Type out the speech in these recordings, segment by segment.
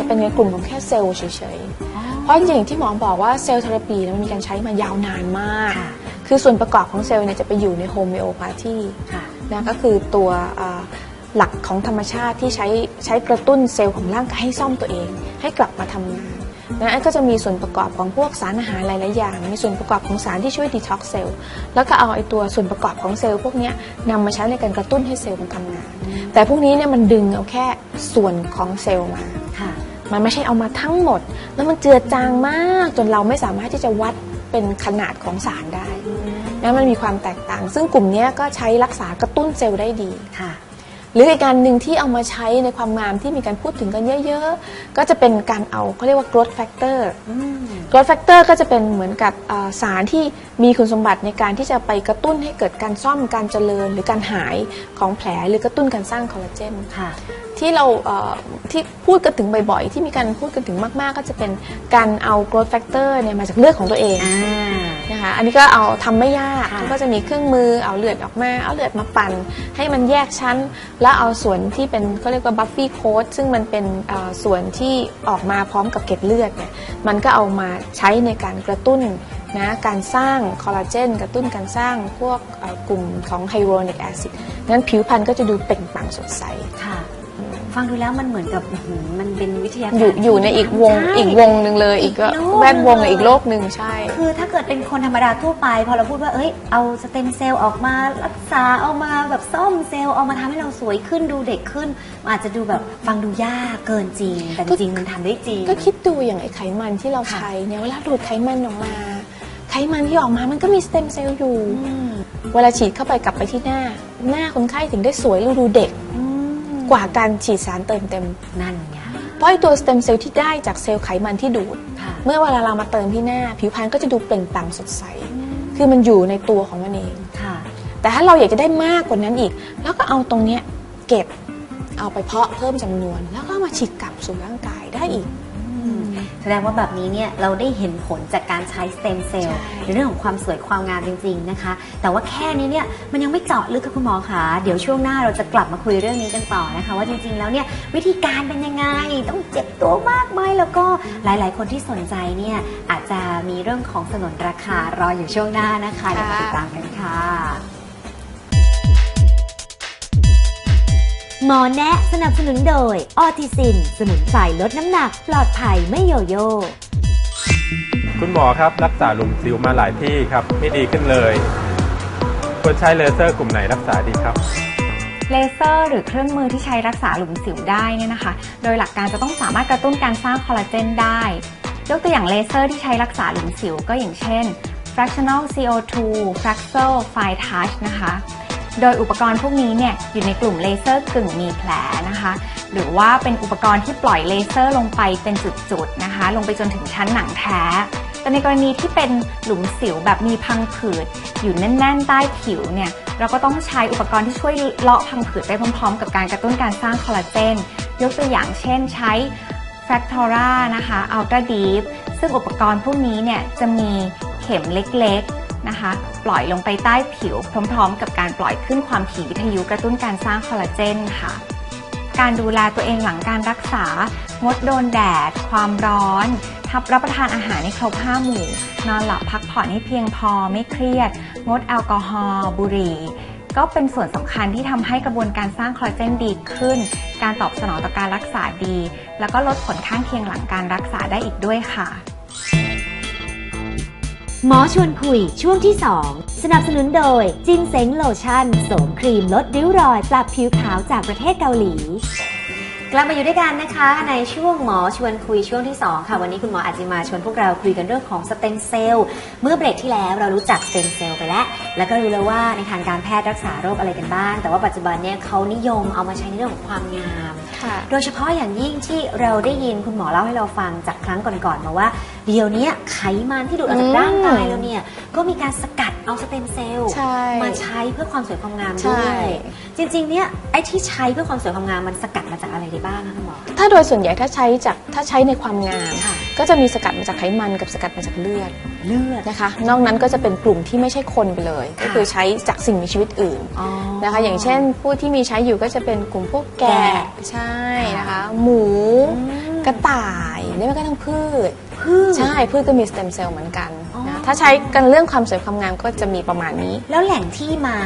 จะเป็นในกลุ่มของแค่เซลล์เฉยๆ เพราะจริงๆที่หมอบอกว่าเซลล์เทอราปีเนี่ยมันมีการใช้มายาวนานมากค่ะคือส่วนประกอบของเซลล์เนี่ยจะไปอยู่ในโฮมิโอพาธีค่ะนะก็คือตัวอ่าหลักของธรรมชาติที่ใช้ใช้กระตุ้นเซลล์ของร่างกายให้ซ่อมตัวเอง ให้กลับมาทำงานนะอันก็จะมีส่วนประกอบของพวกสารอาหารหลาย ๆ อย่าง มีส่วนประกอบของสารที่ช่วยดีท็อกซ์เซลล์ แล้วก็เอาไอ้ตัวส่วนประกอบของเซลล์พวกเนี้ยนำมาใช้ในการกระตุ้นให้เซลล์มันทำงาน แต่พวกนี้เนี่ยมันดึงเอาแค่ส่วนของเซลล์มาค่ะ มันไม่ใช่เอามาทั้งหมด แล้วมันเจือจางมาก จนเราไม่สามารถที่จะวัดเป็นขนาดของสารได้นะมันมีความแตกต่าง ซึ่งกลุ่มเนี้ยก็ใช้รักษากระตุ้นเซลล์ได้ดีค่ะหรืออีกการหนึ่งที่เอามาใช้ในความงามที่มีการพูดถึงกันเยอะๆ ก็จะเป็นการเอาเขาเรียกว่า growth factor อืม growth factor ก็จะเป็นเหมือนกับอ่าสารที่มีคุณสมบัติในการที่จะไปกระตุ้นให้เกิดการซ่อมการเจริญหรือการหายของแผลหรือกระตุ้นการสร้างคอลลาเจนค่ะ ที่เราเอ่อที่พูดกันถึงบ่อยๆ ที่มีการพูดกันถึงมาก ๆ ก็จะเป็นการเอา growth factor เนี่ยมาจากเลือดของตัวเองอ่า นะคะอันนี้ก็เอาทำไม่ยากค่ะก็จะมีเครื่องมือเอาเลือดออกมา เอาเลือดมาปั่น ให้มันแยกชั้น แล้วเอาส่วนที่เป็นก็เรียกว่าบัฟฟี่โค้ดซึ่งมันเป็นเอ่อส่วนที่ออกมาพร้อมกับเกล็ดเลือดเนี่ยมันก็เอามาใช้ในการกระตุ้นนะการสร้างคอลลาเจนกระตุ้นการสร้างพวกเอ่อกลุ่มของไฮโดรนิกแอซิดนั้นผิวพรรณก็จะดูเปล่งปลั่งสดใส ค่ะ ฟังดูแล้วมันเหมือนกับอื้อหือมันเป็นวิทยาอการยู่อยู่ในอีกวงใช่ อีกวงหนึ่งเลย อีกก็อีกโลกแวดวงหนึ่งเลย อีกโลกหนึ่งใช่ คือถ้าเกิดเป็นคนธรรมดาทั่วไป พอเราพูดว่าเอ้ยเอาสเต็มเซลล์ออกมารักษาเอามาแบบซ่อมเซลล์เอามาทำให้เราสวยขึ้นดูเด็กขึ้นมันอาจจะดูแบบฟังดูยากเกินจริง แต่จริงๆมันทำได้จริง ก็คิดดูอย่างไอ้ไขมันที่เราค่ะใช้เนี่ยเวลาดูดไขมันออกมา ไขมันที่ออกมามันก็มีสเต็มเซลล์อยู่อืมเวลาฉีดเข้าไปกลับไปที่หน้า หน้าคนไข้ถึงได้สวยและดูเด็ก อืม กว่าการฉีดสารเติมเต็ม นั่นไง เพราะไอ้ตัวสเต็มเซลล์ที่ได้จากเซลล์ไขมันที่ดูด ค่ะ เมื่อเวลาเรามาเติมที่หน้า ผิวพรรณก็จะดูเปล่งปลั่งสดใส คือมันอยู่ในตัวของมันเอง ค่ะ แต่ถ้าเราอยากจะได้มากกว่านั้นอีก แล้วก็เอาตรงเนี้ยเก็บเอาไปเพาะเพิ่มจำนวน แล้วก็เอามาฉีดกลับสู่ร่างกายได้อีก แสดงว่าแบบนี้เนี่ยเราได้เห็นผลจากการใช้สเต็มเซลล์ใช่ในเรื่องของความสวยความงามจริง ๆนะคะ แต่ว่าแค่นี้เนี่ยมันยังไม่เจาะลึกค่ะคุณหมอคะเดี๋ยวช่วงหน้าเราจะกลับมาคุยเรื่องนี้กันต่อนะคะ ว่าจริงๆแล้วเนี่ยวิธีการเป็นยังไงต้องเจ็บตัวมากไหมแล้วก็หลายๆ คนที่สนใจเนี่ยอาจจะมีเรื่องของสนนราคารออยู่ช่วงหน้านะคะเดี๋ยวมาติดตามกันค่ะ มอแนะสนับสนุนโดย ออทิซิน สมุนไพรลดน้ำหนัก ปลอดภัยไม่โยโย่ คุณหมอครับรักษาหลุมสิวมาหลายที่ครับ ไม่ดีขึ้นเลยควรใช้เลเซอร์กลุ่มไหนรักษาดีครับ เลเซอร์หรือเครื่องมือที่ใช้รักษาหลุมสิวได้เนี่ยนะคะ โดยหลักการจะต้องสามารถกระตุ้นการสร้างคอลลาเจนได้ ยกตัวอย่างเลเซอร์ที่ใช้รักษาหลุมสิวก็อย่างเช่น fractional CO2 fractal fine touch นะคะ โดยอุปกรณ์พวกนี้เนี่ยอยู่ในกลุ่มเลเซอร์กึ่งมีแผลนะคะ หรือว่าเป็นอุปกรณ์ที่ปล่อยเลเซอร์ลงไปเป็นจุดๆนะคะ ลงไปจนถึงชั้นหนังแท้ แต่ในกรณีที่เป็นหลุมสิวแบบมีพังผืดอยู่แน่น ๆ ใต้ผิวเนี่ยเราก็ต้องใช้อุปกรณ์ที่ช่วยเลาะพังผืดไปพร้อมๆ กับการกระตุ้นการสร้างคอลลาเจนยกตัวอย่างเช่นใช้ Fractora นะคะ Ultra Deep ซึ่งอุปกรณ์พวกนี้เนี่ยจะมีเข็มเล็กๆ นะคะ ปล่อยลงไปใต้ผิว พร้อมๆ กับการปล่อยขึ้นความถี่วิทยุกระตุ้นการสร้างคอลลาเจนค่ะ การดูแลตัวเองหลังการรักษา งดโดนแดด ความร้อน ทับรับประทานอาหารในครบห้าหมู่ นอนหลับพักผ่อนให้เพียงพอไม่เครียด งดแอลกอฮอล์บุหรี่ก็เป็นส่วนสำคัญที่ทำให้กระบวนการสร้างคอลลาเจนดีขึ้น การตอบสนองต่อการรักษาดี แล้วก็ลดผลข้างเคียงหลังการรักษาได้อีกด้วยค่ะ หมอชวนคุยช่วงที่ 2 สนับสนุนโดยจินเซ็งโลชั่นโสมครีมลดริ้วรอย ปรับผิวขาวจากประเทศเกาหลี กลับมาอยู่ด้วยกันนะคะ ในช่วงหมอชวนคุยช่วงที่ 2 ค่ะ วันนี้คุณหมออาจจะมาชวนพวกเราคุยกันเรื่องของสเต็มเซลล์เมื่อเบรกที่แล้วเรารู้จักสเต็มเซลล์ไปแล้ว แล้วก็รู้แล้วว่าในทางการแพทย์รักษาโรคอะไรกันบ้าง แต่ว่าปัจจุบันเนี่ยเขานิยมเอามาใช้ในเรื่องของความงามค่ะโดยเฉพาะอย่างยิ่งที่เราได้ยินคุณหมอเล่าให้เราฟังจากครั้งก่อนๆมาว่าเดี๋ยวนี้ไขมันที่ดูดออกจากร่างกายเราเนี่ย ก็มีการสกัดเอาสเต็มเซลล์ใช่มาใช้เพื่อความสวยความงามใช่ ด้วยจริงๆเนี่ยไอ้ที่ใช้เพื่อความสวยความงามมันสกัดมาจากอะไรได้บ้างคะคุณหมอ ถ้าโดยส่วนใหญ่ถ้าใช้จากถ้าใช้ในความงาม ค่ะ ก็จะมีสกัดมาจากไขมันกับสกัดมาจากเลือดเลือด นะคะ นอกนั้นก็จะเป็นกลุ่มที่ไม่ใช่คนไปเลยค่ะก็คือใช้จากสิ่งมีชีวิตอื่นอ๋อนะคะ อย่างเช่นผู้ที่มีใช้อยู่ก็จะเป็นกลุ่มพวกแกะแกะใช่นะคะ หมู อืม กระต่ายหรือแม้กระทั่งพืช พืช ใช่พืชก็มีสเต็มเซลล์เหมือนกันอ๋อนะถ้าใช้กันเรื่องความสวยความงามก็จะมีประมาณนี้ แล้วแหล่งที่มา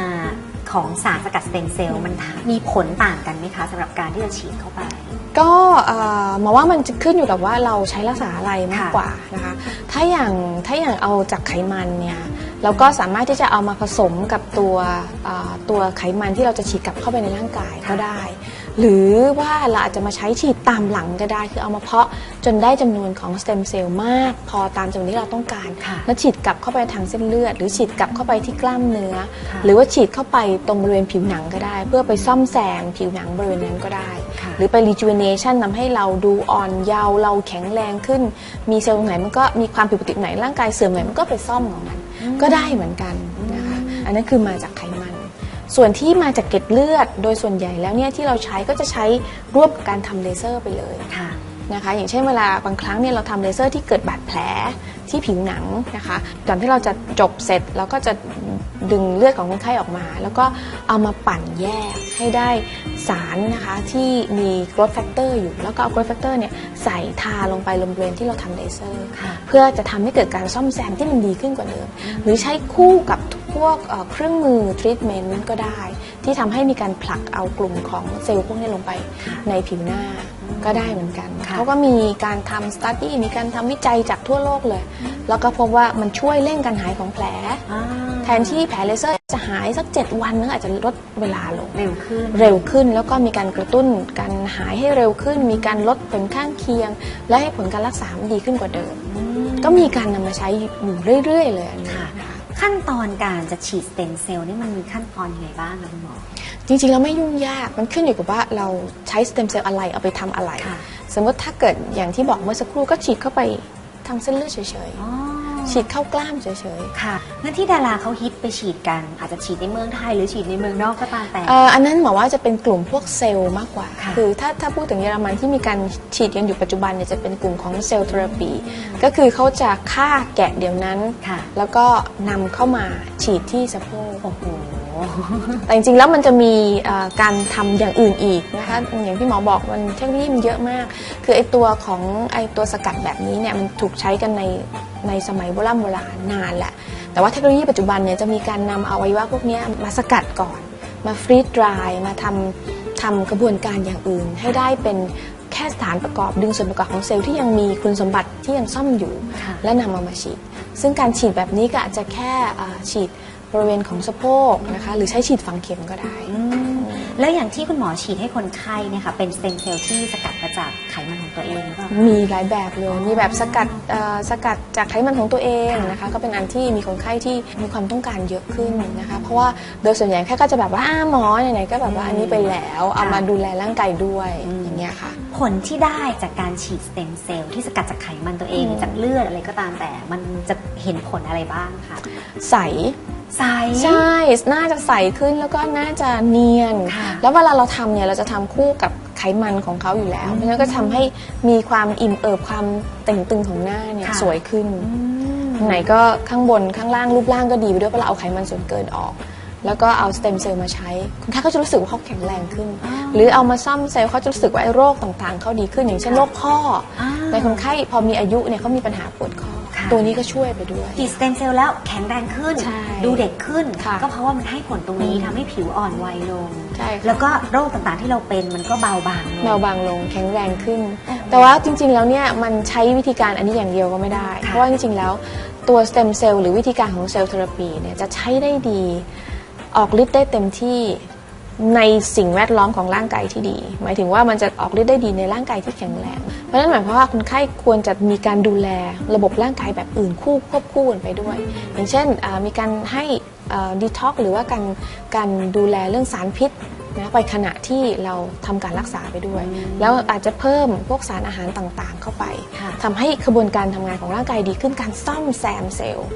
ของสารสกัดสเต็มเซลล์มันมีผลต่างกันไหมคะสำหรับการที่จะฉีดเข้าไป ก็เอ่อหมอว่ามันจะขึ้นอยู่กับว่าเราใช้รักษาอะไรมากค่ะกว่านะคะ ถ้าอย่างถ้าอย่างเอาจากไขมันเนี่ยเราก็สามารถที่จะเอามาผสมกับตัวเอ่อตัวไขมันที่เราจะฉีดกลับเข้าไปในร่างกายก็ได้ หรือว่าเราอาจจะมาใช้ฉีดตามหลังก็ได้คือเอามาเพาะจนได้จำนวนของสเต็มเซลล์มาก พอตามจำนวนที่เราต้องการค่ะแล้วฉีดกลับเข้าไปทางเส้นเลือด หรือฉีดกลับเข้าไปที่กล้ามเนื้อค่ะหรือว่าฉีดเข้าไปตรงบริเวณผิวหนังก็ได้ เพื่อไปซ่อมแซมผิวหนังบริเวณนั้นก็ได้ค่ะหรือไป rejuvenation ทำให้เราดูอ่อนเยาว์เราแข็งแรงขึ้น มีเซลล์ตรงไหนมันก็มีความผิดปกติไหนร่างกายเสื่อมไหนมันก็ไปซ่อมของมัน ก็ได้เหมือนกันนะคะอันนั้นคือมาจากไขมัน ส่วนที่มาจากเกล็ดเลือด โดยส่วนใหญ่แล้วเนี่ยที่เราใช้ก็จะใช้ร่วมกับการทำเลเซอร์ไปเลยค่ะนะคะ อย่างเช่นเวลาบางครั้งเนี่ยเราทำเลเซอร์ที่เกิดบาดแผลที่ผิวหนังนะคะก่อนที่เราจะจบเสร็จเราก็จะดึงเลือดของคนไข้ออกมา แล้วก็เอามาปั่นแยกให้ได้สารนะคะที่มี growth factor อยู่ แล้วก็เอา growth factor เนี่ยใส่ทาลงไปบริเวณที่เราทำเลเซอร์ค่ะเพื่อจะทำให้เกิดการซ่อมแซมที่มันดีขึ้นกว่าเดิม หรือใช้คู่กับ พวกเอ่อเครื่องมือทรีทเมนต์ก็ได้ ที่ทำให้มีการผลักเอากลุ่มของเซลล์พวกนี้ลงไปในผิวหน้าก็ได้เหมือนกันค่ะเขาก็มีการทำสตัดดี้มีการทำวิจัยจากทั่วโลกเลย แล้วก็พบว่ามันช่วยเร่งการหายของแผลอ่าแทนที่แผลเลเซอร์จะหายสัก 7 วันนึงอาจจะลดเวลาลง เร็วขึ้น เร็วขึ้นแล้วก็มีการกระตุ้นการหายให้เร็วขึ้น มีการลดผลข้างเคียง และให้ผลการรักษามันดีขึ้นกว่าเดิม ก็มีการนำมาใช้อยู่เรื่อย ๆ เลยอันนี้ค่ะนะคะ ขั้นตอนการจะฉีดสเต็มเซลล์นี่มันมีขั้นตอนยังไงบ้างคะคุณหมอ จริงๆแล้วไม่ยุ่งยากมันขึ้นอยู่กับว่าเราใช้สเต็มเซลล์อะไรเอาไปทำอะไร ค่ะ สมมติถ้าเกิดอย่างที่บอกเมื่อสักครู่ก็ฉีดเข้าไปทางเส้นเลือดเฉยอ๋อๆ ฉีดเข้ากล้ามเฉยค่ะ งั้นที่ดาราเขาฮิตไปฉีดกัน อาจจะฉีดในเมืองไทยหรือฉีดในเมืองนอกก็ตามแต่ๆเอ่ออันนั้นหมอว่าจะเป็นกลุ่มพวกเซลล์มากกว่าค่ะคือถ้าถ้าพูดถึงเยอรมันที่มีการฉีดกันอยู่ปัจจุบันเนี่ยจะเป็นกลุ่มของเซลล์เทอราปี ก็คือเขาจะฆ่าแกะเดี๋ยวนั้น ค่ะ แล้วก็นำเข้ามาฉีดที่สะโพก โอ้โห แต่จริงๆ แล้วมันจะมีเอ่อการทำอย่างอื่นอีกนะคะอย่างที่หมอบอกมันเทคโนโลยีมันเยอะมาก คือไอตัวของไอตัวสกัดแบบนี้เนี่ยมันถูกใช้กันในในสมัยโบราณโบราณนานแหละ แต่ว่าเทคโนโลยีปัจจุบันเนี่ยจะมีการนำเอาอวัยวะพวกเนี้ยมาสกัดก่อน มาฟรีดดรายมาทำทำกระบวนการอย่างอื่น ให้ได้เป็นแค่สถานประกอบดึงส่วนประกอบของเซลล์ที่ยังมีคุณสมบัติที่ยังซ่อมอยู่ค่ะและนำเอามาฉีด ซึ่งการฉีดแบบนี้ก็อาจจะแค่อ่าฉีดบริเวณของสะโพกนะคะหรือใช้ฉีดฝังเข็มก็ได้อืม แล้วอย่างที่คุณหมอฉีดให้คนไข้เนี่ยค่ะเป็นสเต็มเซลล์ที่สกัดมาจากไขมันของตัวเองหรือเปล่า มีหลายแบบเลย มีแบบสกัดเอ่อสกัดจากไขมันของตัวเองนะคะ ก็เป็นอันที่มีคนไข้ที่มีความต้องการเยอะขึ้นนะคะ เพราะว่าโดยส่วนใหญ่แค่ก็จะแบบว่าอ้าหมอไหนๆก็แบบว่าอันนี้ไปแล้ว เอามาดูแลร่างกายด้วยอืม อย่างเงี้ยค่ะ ผลที่ได้จากการฉีดสเต็มเซลล์ที่สกัดจากไขมันตัวเองอืม จากเลือดอะไรก็ตามแต่มันจะเห็นผลอะไรบ้างคะ ใส ใส ใช่น่าจะใสขึ้นแล้วก็น่าจะเนียน ค่ะแล้วเวลาเราทำเนี่ยเราจะทำคู่กับไขมันของเขาอยู่แล้ว เพราะฉะนั้นก็ทำให้มีความอิ่มเอิบความเต่งตึงของหน้าเนี่ยค่ะ สวยขึ้นอืมไหนก็ข้างบนข้างล่างรูปร่างก็ดีไปด้วยเพราะเราเอาไขมันส่วนเกินออก แล้วก็เอาสเต็มเซลล์มาใช้ คุณค่าก็จะรู้สึกว่าเขาแข็งแรงขึ้นอ๋อหรือเอามาซ่อมเซลล์เขาจะรู้สึกว่าไอ้โรคต่างๆเขาดีขึ้นอย่างเช่นโรคข้ออา ในคนไข้พอมีอายุเนี่ยเขามีปัญหาปวดข้อค่ะ ตัวนี้ก็ช่วยไปด้วย ฉีดสเต็มเซลล์แล้วแข็งแรงขึ้น ใช่ดูเด็กขึ้น ค่ะก็เพราะว่ามันให้ผลตรงนี้อืมทำให้ผิวอ่อนวัยลง ใช่ค่ะ แล้วก็โรคต่างๆที่เราเป็นมันก็เบาบางลง เบาบางลงแข็งแรงขึ้น แต่ว่าจริงๆแล้วเนี่ยมันใช้วิธีการอันนี้อย่างเดียวก็ไม่ได้ ค่ะเพราะว่าจริงๆแล้วตัวสเต็มเซลล์หรือวิธีการของเซลล์เทอราปีเนี่ยจะใช้ได้ดีออกฤทธิ์ได้เต็มที่ ในสิ่งแวดล้อมของร่างกายที่ดี หมายถึงว่ามันจะออกฤทธิ์ได้ดีในร่างกายที่แข็งแรง เพราะฉะนั้นหมายความว่าคนไข้ควรจะมีการดูแลระบบร่างกายแบบอื่นคู่ควบคู่กันไปด้วย อย่างเช่นอ่ามีการให้ดีท็อกหรือว่าการการดูแลเรื่องสารพิษนะไปขณะที่เราทำการรักษาไปด้วย แล้วอาจจะเพิ่มพวกสารอาหารต่างๆ เข้าไปค่ะทำให้กระบวนการทำงานของร่างกายดีขึ้นการซ่อมแซมเซลล์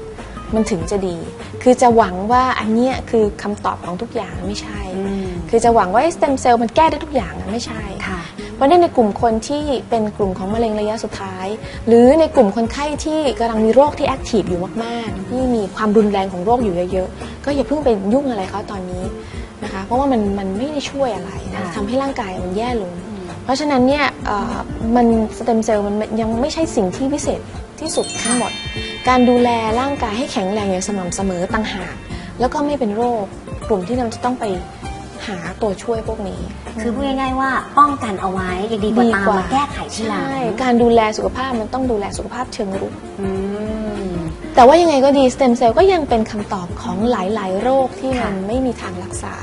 มันถึงจะดี คือจะหวังว่าอันเนี้ยคือคำตอบของทุกอย่างไม่ใช่อืม คือจะหวังว่าสเต็มเซลล์มันแก้ได้ทุกอย่างอะไม่ใช่ ค่ะเพราะฉะนั้นในกลุ่มคนที่เป็นกลุ่มของมะเร็งระยะสุดท้าย หรือในกลุ่มคนไข้ที่กำลังมีโรคที่แอคทีฟอยู่มากๆ ที่มีความรุนแรงของโรคอยู่เยอะๆ ก็อย่าเพิ่งไปยุ่งอะไรเขาตอนนี้นะคะ เพราะว่ามันมันไม่ได้ช่วยอะไรนะค่ะทำให้ร่างกายมันแย่ลง เพราะฉะนั้นเนี่ยเอ่อมันสเต็มเซลล์มันยังไม่ใช่สิ่งที่พิเศษที่สุดทั้งหมด การดูแลร่างกายให้แข็งแรงอย่างสม่ำเสมอต่างหาก แล้วก็ไม่เป็นโรคกลุ่มที่เราจะต้องไป หาตัวช่วยพวกนี้ คือพูดง่ายๆว่าป้องกันเอาไว้ยังดีกว่าตามมาแก้ไขทีหลังใช่การดูแลสุขภาพมันต้องดูแลสุขภาพเชิงรุกอืมแต่ว่ายังไงก็ดีสเต็มเซลล์ก็ยังเป็นคำตอบของหลายๆ โรคที่มันค่ะไม่มีทางรักษา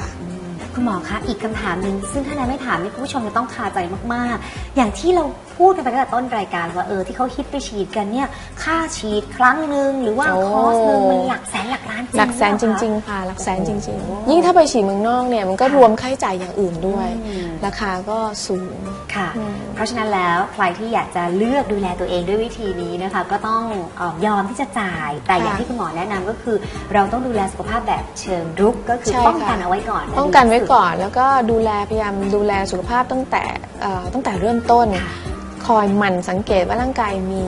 คุณหมอคะอีกคำถามหนึ่งซึ่งถ้านายไม่ถามนี่คุณผู้ชมจะต้องคาใจมากๆ อย่างที่เรา พูดกันไปตั้งแต่ต้นรายการว่าเออที่เขาฮิตไปฉีดกันเนี่ยค่าฉีดครั้งหนึ่งหรือว่าโอ้ คอร์สหนึ่งมันหลักแสนหลักล้านหลักแสนจริง ๆ ค่ะ หลักแสนจริง ๆ ยิ่งถ้าไปฉีดเมืองนอกเนี่ยมันก็รวมค่าใช้จ่ายอย่างอื่นด้วยอืมราคาก็สูงค่ะ อืม เพราะฉะนั้นแล้วใครที่อยากจะเลือกดูแลตัวเองด้วยวิธีนี้นะคะก็ต้องเออยอมที่จะจ่าย แต่อย่างที่คุณหมอแนะนำก็คือ เราต้องดูแลสุขภาพแบบเชิงรุกก็คือใช่ป้องกันค่ะเอาไว้ก่อนป้องกันไว้ก่อนแล้วก็ดูแลพยายามดูแลสุขภาพตั้งแต่เอ่อตั้งแต่เริ่มต้น ค อยหมั่นสังเกตว่าร่างกายมี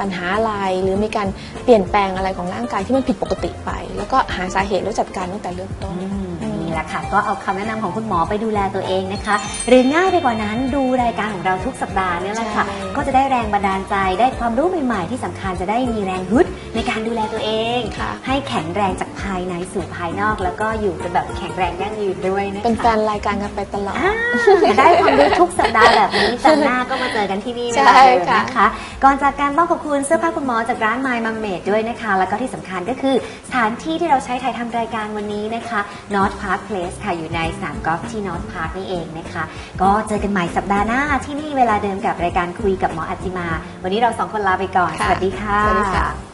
ปัญหาอะไร หรือมีการเปลี่ยนแปลงอะไรของร่างกายที่มันผิดปกติไป แล้วก็หาสาเหตุแล้วจัดการตั้งแต่เริ่มต้นอืมนี่แหละค่ะก็เอาคำแนะนำของคุณหมอไปดูแลตัวเองนะคะ หรือง่ายไปกว่านั้นดูรายการของเราทุกสัปดาห์เนี่ยแหละค่ะ ใช่ ก็จะได้แรงบันดาลใจได้ความรู้ใหม่ๆ ที่สำคัญจะได้มีแรงฮึดในการดูแลตัวเองค่ะให้แข็งแรงจากภายในสู่ภายนอก แล้วก็อยู่กันแบบแข็งแรงยั่งยืนด้วยนะคะเป็นแฟนรายการกันไปตลอดอ่าได้ความรู้ทุกสัปดาห์แบบนี้จันทร์หน้าก็มาเจอกันที่นี่ใช่เวลาเดิมค่ะนะคะก่อนจากการต้องขอบคุณเสื้อผ้าคุณหมอจากร้าน My m u m m a d e ด้วยนะคะ แล้วก็ที่สำคัญก็คือสถานที่ที่เราใช้ถ่ายทำรายการวันนี้นะคะ North Park Place ค่ะอยู่ในสนามกอล์ฟที่ North Park นี่เองนะคะ ก็เจอกันใหม่สัปดาห์หน้าที่นี่เวลาเดิมกับรายการคุยกับหมออัจจิมา วันนี้เราสองคนลาไปก่อนค่ะสวัสดีค่ะสวัสดีค่ะ